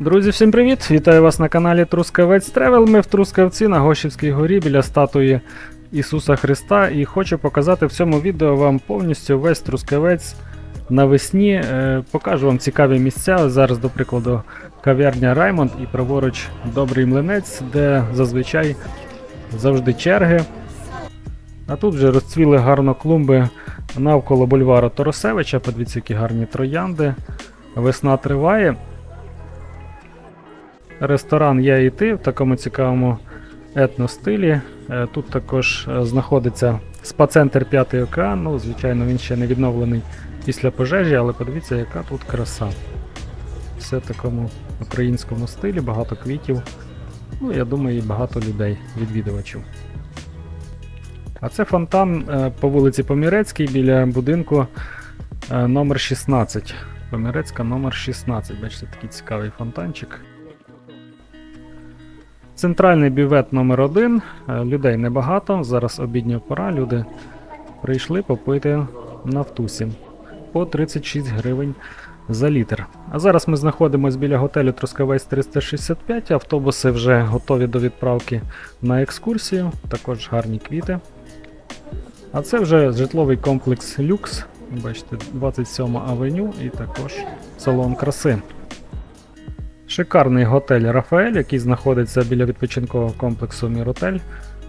Друзі, всім привіт! Вітаю вас на каналі Трускавець Тревел. Ми в Трускавці на Гощівській горі біля статуї Ісуса Христа. І хочу показати в цьому відео вам повністю весь Трускавець навесні. Е, покажу вам цікаві місця. Зараз, до прикладу, кав'ярня Раймонд і праворуч Добрий Млинець, де зазвичай завжди черги. А тут вже розцвіли гарно клумби навколо бульвару Торосевича. Подивіться, які гарні троянди. Весна триває. Ресторан Я і ти в такому цікавому етностилі. Е, Тут також е, знаходиться спа-центр П'ятий океан. Ну, звичайно, він ще не відновлений після пожежі, але подивіться, яка тут краса. Все в такому українському стилі, багато квітів. Ну, я думаю, і багато людей, відвідувачів. А це фонтан е, по вулиці Помірецькій біля будинку номер 16. Помірецька номер 16. Бачите, такий цікавий фонтанчик. Центральний бювет номер 1 Людей небагато. Зараз обідня пора. Люди прийшли попити нафтусі по 36 гривень за літр. А зараз ми знаходимося біля готелю Трускавець 365. Автобуси вже готові до відправки на екскурсію. Також гарні квіти. А це вже житловий комплекс Люкс. Бачите, 27 авеню і також салон краси. Шикарний готель Рафаель, який знаходиться біля відпочинкового комплексу Міротель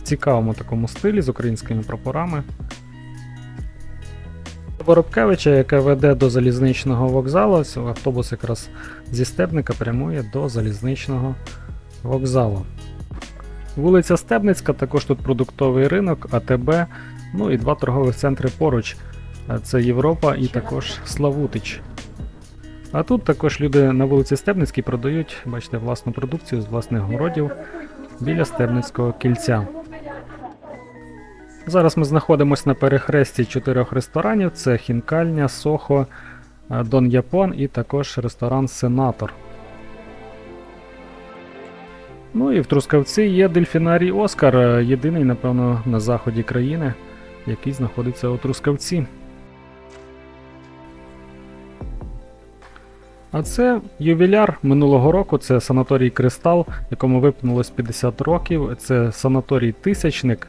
в цікавому такому стилі з українськими прапорами. Воробкевича, яке веде до залізничного вокзалу. Автобус якраз зі Стебника прямує до залізничного вокзалу. Вулиця Стебницька, також тут продуктовий ринок, АТБ, ну і два торгових центри поруч. Це Європа і також Славутич. А тут також люди на вулиці Стебницькій продають, бачите, власну продукцію з власних городів біля Стебницького кільця. Зараз ми знаходимося на перехресті чотирьох ресторанів: це Хінкальня, Сохо, е, Дон Япон і також ресторан Сенатор. Ну і в Трускавці є дельфінарій Оскар, е, єдиний, напевно, на заході країни, який знаходиться у Трускавці. А це ювіляр минулого року, це санаторій Кристал, якому виповнилось 50 років. Це санаторій Тисячник,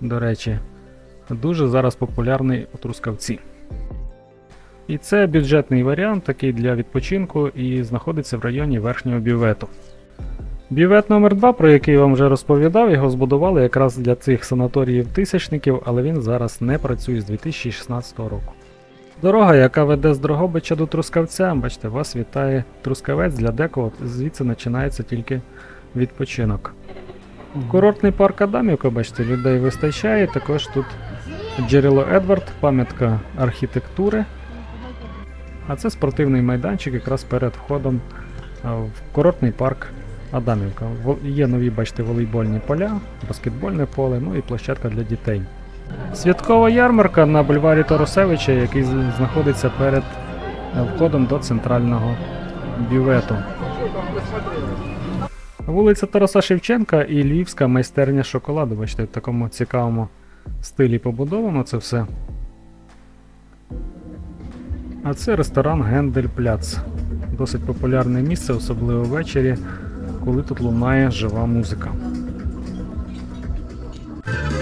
до речі, дуже зараз популярний у Трускавці. І це бюджетний варіант, такий для відпочинку, і знаходиться в районі верхнього бювету. Бювет номер 2 про який я вам вже розповідав, його збудували якраз для цих санаторіїв тисячників, але він зараз не працює з 2016 року. Дорога, яка веде з Дрогобича до Трускавця, бачите, вас вітає Трускавець для декого, звідси починається тільки відпочинок. Курортний парк Адамівка, бачите, людей вистачає. Також тут джерело Едвард, пам'ятка архітектури. А це спортивний майданчик якраз перед входом в курортний парк Адамівка. Є нові, бачите, волейбольні поля, баскетбольне поле, ну і площадка для дітей. Святкова ярмарка на бульварі Торосевича, який знаходиться перед е, входом до центрального бювету. Вулиця Тараса Шевченка і Львівська майстерня шоколаду. Бачите, в такому цікавому стилі побудовано це все. А це ресторан Гендель Пляц. Досить популярне місце, особливо ввечері, коли тут лунає жива музика.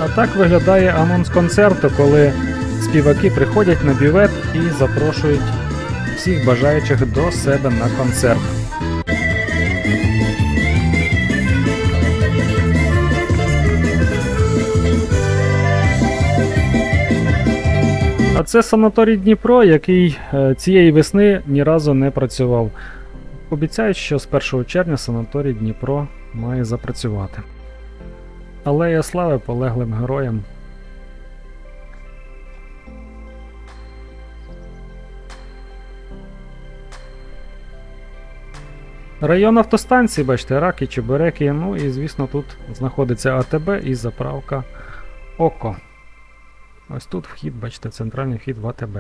А так виглядає анонс концерту, коли співаки приходять на бювет і запрошують всіх бажаючих до себе на концерт. А це санаторій Дніпро, який е, цієї весни ні разу не працював. Обіцяють, що з 1 червня санаторій Дніпро має запрацювати. Алея слави полеглим героям. Район автостанції, бачите, раки, чебуреки. Ну і звісно тут знаходиться АТБ і заправка ОКО. Ось тут вхід, бачите, центральний вхід в АТБ.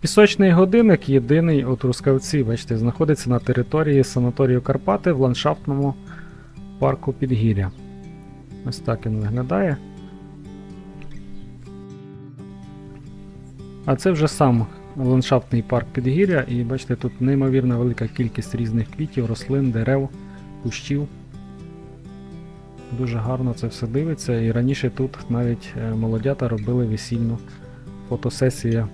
Пісочний годинник єдиний у Трускавці, бачите, знаходиться на території санаторію Карпати в ландшафтному парку Підгір'я. Ось так він виглядає. А це вже сам ландшафтний парк Підгір'я, і бачите, тут неймовірно велика кількість різних квітів, рослин, дерев, кущів. Дуже гарно це все дивиться. І раніше тут навіть е, молодята робили весільну фотосесію.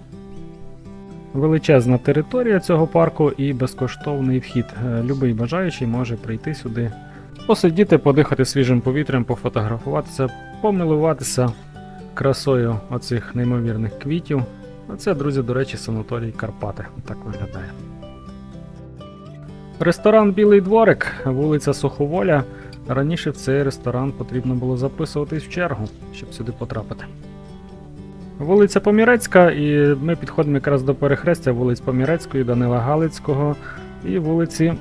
Величезна територія цього парку і безкоштовний вхід. Е, Любий бажаючий може прийти сюди, посидіти, подихати свіжим повітрям, пофотографуватися, помилуватися красою оцих неймовірних квітів. Це, друзі, до речі, санаторій Карпати. Так виглядає. Ресторан Білий дворик, вулиця Суховоля. Раніше в цей ресторан потрібно було записуватись в чергу, щоб сюди потрапити. Вулиця Помірецька, і ми підходимо якраз до перехрестя вулиць Помірецької, Данила Галицького і вулиці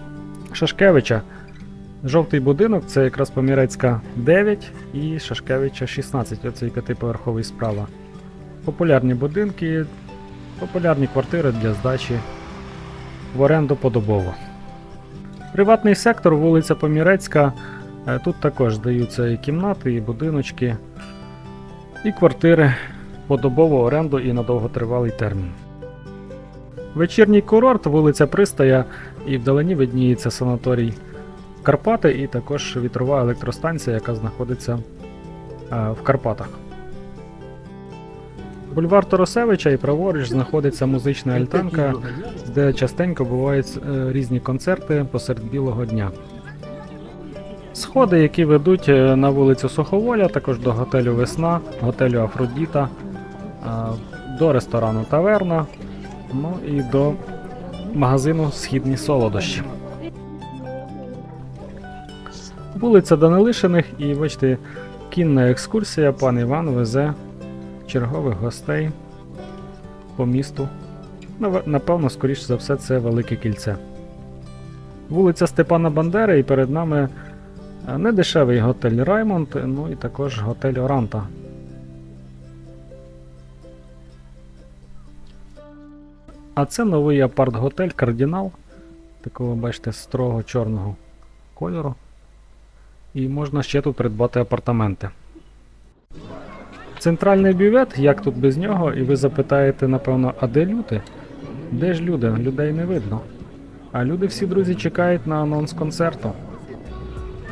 Шашкевича. Жовтий будинок це якраз Помірецька 9 і Шашкевича 16, оцей п'ятиповерховий справа. Популярні будинки, популярні квартири для здачі в оренду подобово. Приватний сектор, вулиця Помірецька. Е, Тут також здаються і кімнати, і будиночки, і квартири подобову оренду і на довготривалий термін. Вечірній курорт, вулиця Пристая, і вдалині видніється санаторій Карпати, і також вітрова електростанція, яка знаходиться е, в Карпатах. Бульвар Торосевича і праворуч знаходиться музична альтанка, де частенько бувають е, різні концерти посеред білого дня. Сходи, які ведуть е, на вулицю Суховоля, також до готелю Весна, готелю Афродіта, до ресторану Таверна, ну і до магазину Східні солодощі. Вулиця Данилишиних і бачите, кінна екскурсія. Пан Іван везе чергових гостей по місту. Напевно, скоріш за все, це Велике Кільце. Вулиця Степана Бандери, і перед нами е, недешевий готель Раймонд, ну і також готель Оранта. А це новий апарт-готель Кардінал. Такого, бачите, строго чорного кольору. І можна ще тут придбати апартаменти. Центральний бювет, як тут без нього, і ви запитаєте, напевно, а де люди? Де ж люди? Людей не видно. А люди всі, друзі, чекають на анонс концерту.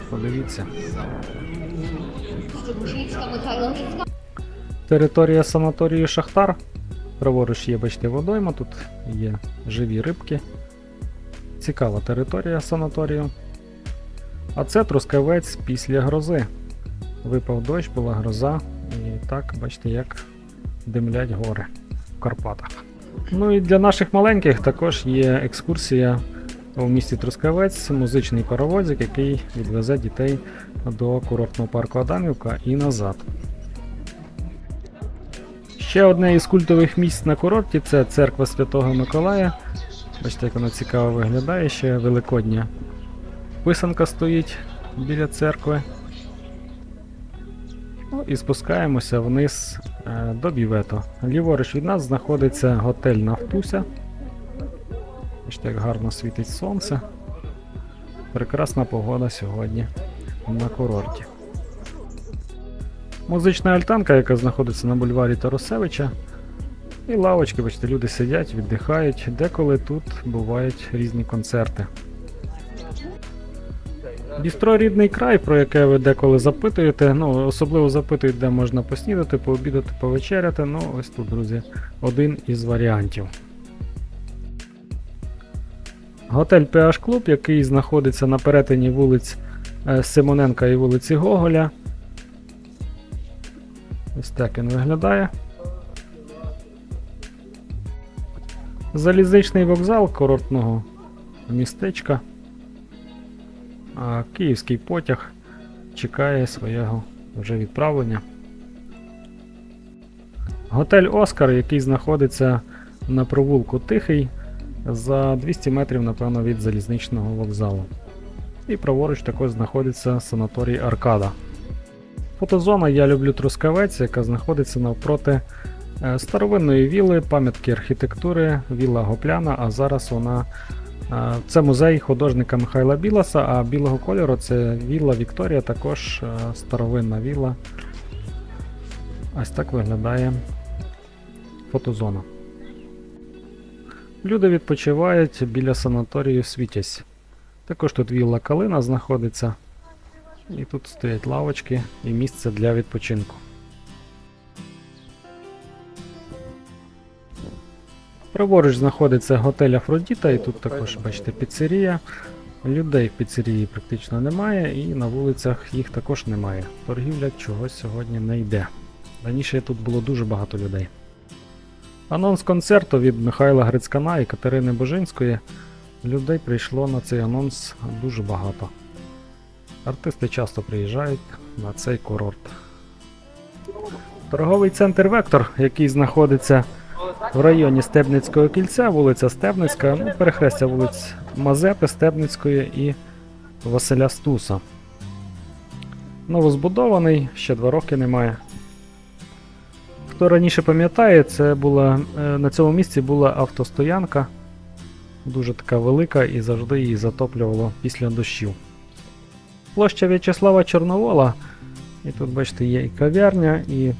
Подивіться. Територія санаторію Шахтар. Праворуч є, бачите, водойма, тут є живі рибки. Цікава територія санаторію. А це трускавець після грози. Випав дощ, була гроза, і так, бачите, як димлять гори в Карпатах. Ну і для наших маленьких також є екскурсія у місті Трускавець, музичний паровозик, який відвезе дітей до курортного парку Адамівка і назад. Ще одне із культових місць на курорті це церква Святого Миколая. Бачите, як вона цікаво виглядає, ще великодня писанка стоїть біля церкви. Ну і спускаємося вниз е, до бівето. Ліворуч від нас знаходиться готель Нафтуся. Бачите, як гарно світить сонце. Прекрасна погода сьогодні на курорті. Музична альтанка, яка знаходиться на бульварі Тарусевича. І лавочки, бачите, люди сидять, віддихають. Деколи тут бувають різні концерти. Бістро рідний край, про яке ви деколи запитуєте. Ну, особливо запитують, де можна поснідати, пообідати, повечеряти. Ну, ось тут, друзі, один із варіантів. Готель PH Club, який знаходиться на перетині вулиць е, Симоненка і вулиці Гоголя. Ось так він виглядає. Залізничний вокзал курортного містечка. А київський потяг чекає свого вже відправлення. Готель Оскар, який знаходиться на провулку Тихий за 200 метрів, напевно, від залізничного вокзалу. І праворуч також знаходиться санаторій Аркада. Фотозона Я люблю Трускавець, яка знаходиться навпроти е, старовинної віли, пам'ятки архітектури, віла Гопляна, а зараз вона. Це музей художника Михайла Біласа, а білого кольору це вілла Вікторія, також старовинна вілла. Ось так виглядає фотозона. Люди відпочивають біля санаторію Світязь. Також тут вілла Калина знаходиться. І тут стоять лавочки і місце для відпочинку. Праворуч знаходиться готель Афродіта, і тут також, бачите, піцерія. Людей в піцерії практично немає, і на вулицях їх також немає. Торгівля чогось сьогодні не йде. Раніше тут було дуже багато людей. Анонс концерту від Михайла Грицькана і Катерини Божинської. Людей прийшло на цей анонс дуже багато. Артисти часто приїжджають на цей курорт. Торговий центр Вектор, який знаходиться в районі Стебницького кільця, вулиця Стебницька, ну, перехрестя вулиць Мазепи, Стебницької і Василя Стуса. Новозбудований, ще два роки немає. Хто раніше пам'ятає, це була е, на цьому місці була автостоянка, дуже така велика і завжди її затоплювало після дощів. Площа В'ячеслава Чорновола. І тут, бачите, є і кав'ярня, і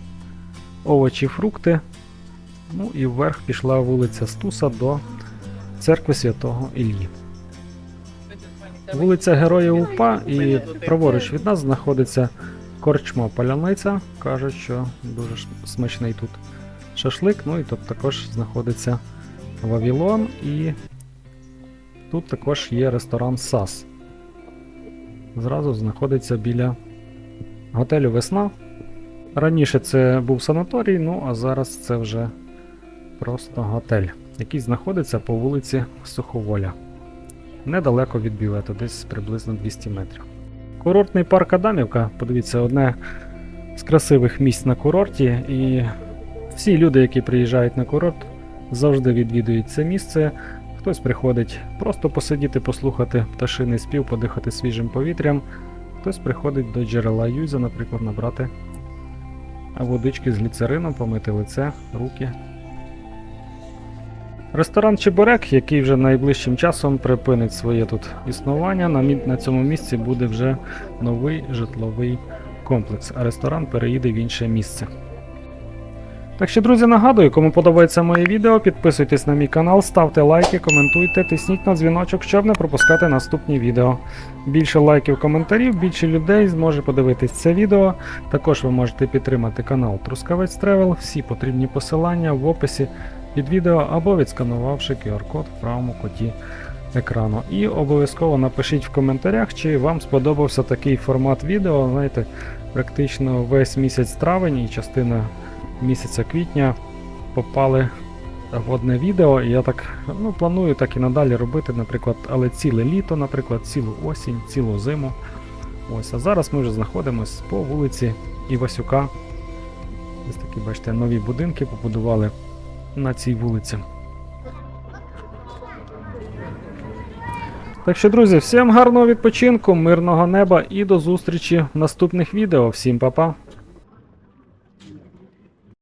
овочі, фрукти. Ну і вверх пішла вулиця Стуса до церкви Святого Іллі. Вулиця Героїв УПА і праворуч від нас знаходиться корчма Паляниця. Кажуть, що дуже смачний тут шашлик. Ну і тут також знаходиться Вавілон і тут також є ресторан САС. Зразу знаходиться біля готелю Весна. Раніше це був санаторій, ну а зараз це вже просто готель, який знаходиться по вулиці Суховоля. Недалеко від бювету, десь приблизно 200 метрів. Курортний парк Адамівка, подивіться, одне з красивих місць на курорті, і всі люди, які приїжджають на курорт, завжди відвідують це місце. Хтось приходить просто посидіти, послухати пташиний спів, подихати свіжим повітрям. Хтось приходить до джерела Юза, наприклад, набрати водички з гліцерином, помити лице, руки. Ресторан Чебурек, який вже найближчим часом припинить своє тут існування, на, на цьому місці буде вже новий житловий комплекс, а ресторан переїде в інше місце. Так що, друзі, нагадую, кому подобається моє відео, підписуйтесь на мій канал, ставте лайки, коментуйте, тисніть на дзвіночок, щоб не пропускати наступні відео. Більше лайків, коментарів, більше людей зможе подивитись це відео. Також ви можете підтримати канал Трускавець Тревел. Всі потрібні посилання в описі під відео або відсканувавши QR-код в правому куті екрану. І обов'язково напишіть в коментарях, чи вам сподобався такий формат відео. Знаєте, практично весь місяць травень і частина місяця квітня попали в одне відео. І я так ну, планую так і надалі робити, наприклад, але ціле літо, наприклад, цілу осінь, цілу зиму. Ось, а зараз ми вже знаходимося по вулиці Івасюка. Ось такі, бачите, нові будинки побудували на цій вулиці. Так що, друзі, всім гарного відпочинку, мирного неба і до зустрічі в наступних відео. Всім па-па!